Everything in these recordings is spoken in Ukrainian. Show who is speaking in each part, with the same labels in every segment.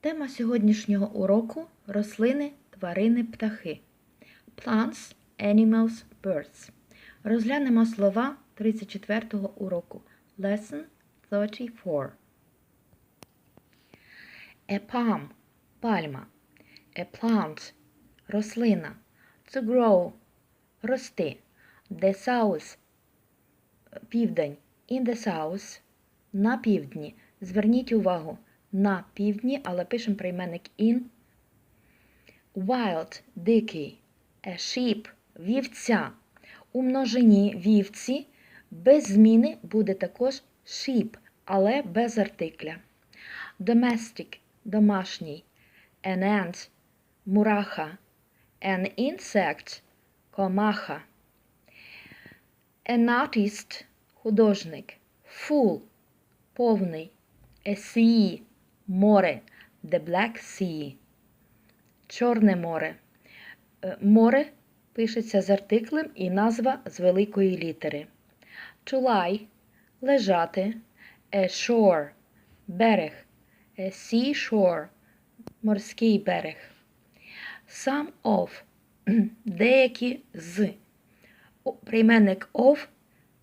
Speaker 1: Тема сьогоднішнього уроку рослини, тварини, птахи. Plants, animals, birds. Розглянемо слова 34-го уроку. Lesson 34. A palm – пальма. A plant – рослина. To grow – рости. The south – південь. In the south – на півдні. Зверніть увагу на півдні, але пишемо прийменник in. Wild – дикий. A sheep – вівця. У множині вівці без зміни буде також sheep, але без артикля. Domestic – домашній. An ant – мураха. An insect – комаха. An artist – художник. Full – повний. A sea – море. The Black Sea. Чорне море. Е, Море пишеться з артиклем і назва з великої літери. To lie – лежати. A shore – берег. A seashore – морський берег. Some of – деякі з. Прийменник of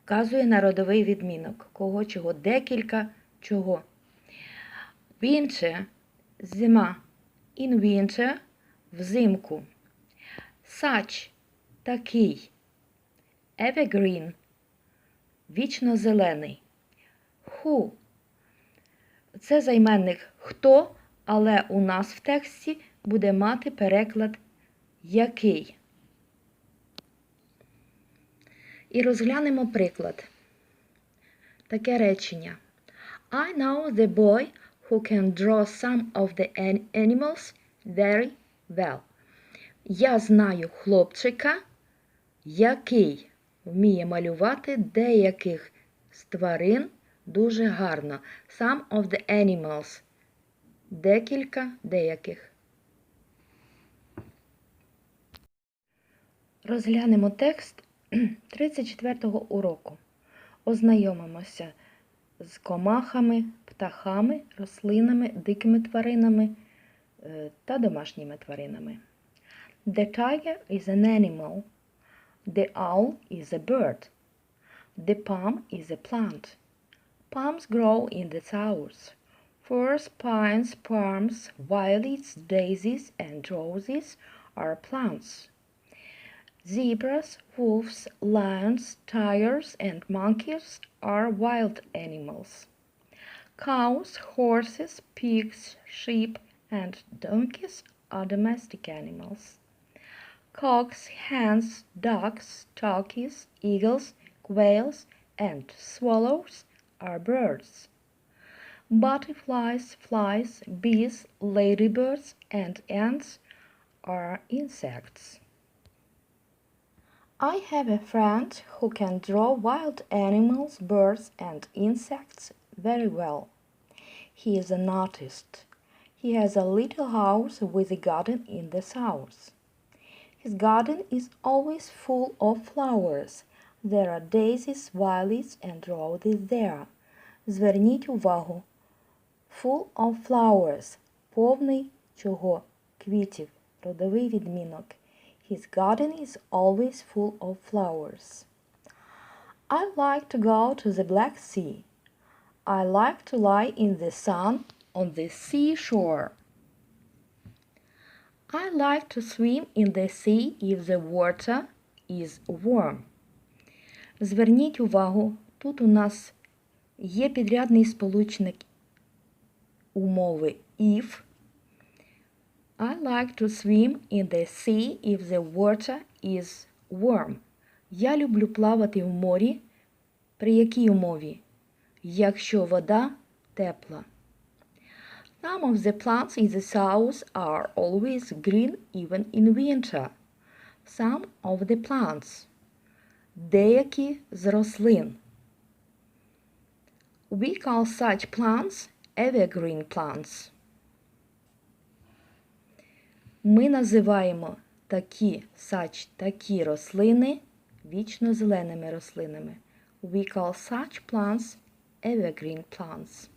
Speaker 1: вказує на родовий відмінок. Кого чого? Декілька чого. Winter – зима. In winter – взимку. Such – такий. Evergreen – вічно-зелений. Who – це займенник хто, але у нас в тексті буде мати переклад який. І розглянемо приклад. Таке речення. I know the boy who can draw some of the animals very well. Я знаю хлопчика, який вміє малювати деяких з тварин дуже гарно. Some of the animals. Декілька деяких. Розглянемо текст 34-го уроку. Ознайомимося з комахами, птахами, рослинами, дикими тваринами е, та домашніми тваринами. The tiger is an animal. The owl is a bird. The palm is a plant. Palms grow in the south. Firs, pines, palms, violets, daisies, and roses are plants. Zebras, wolves, lions, tigers, and monkeys are wild animals. Cows, horses, pigs, sheep, and donkeys are domestic animals. Cocks, hens, ducks, turkeys, eagles, quails, and swallows are birds. Butterflies, flies, bees, ladybirds, and ants are insects. I have a friend who can draw wild animals, birds, and insects very well. He is an artist. He has a little house with a garden in the south. His garden is always full of flowers. There are daisies, violets, and roses there. Зверніть увагу. Full of flowers. Повний чого? Квітів. Родовий відмінок. His garden is always full of flowers. I like to go to the Black Sea. I like to lie in the sun on the seashore. I like to swim in the sea if the water is warm. Зверніть увагу, тут у нас є підрядний сполучник умови if. I like to swim in the sea if the water is warm. Я люблю плавати в морі. При якій умові? Якщо вода тепла. Some of the plants in the south are always green even in winter. Some of the plants. Деякі з рослин. We call such plants evergreen plants. Ми називаємо такі such, такі рослини вічно зеленими рослинами. We call such plants evergreen plants.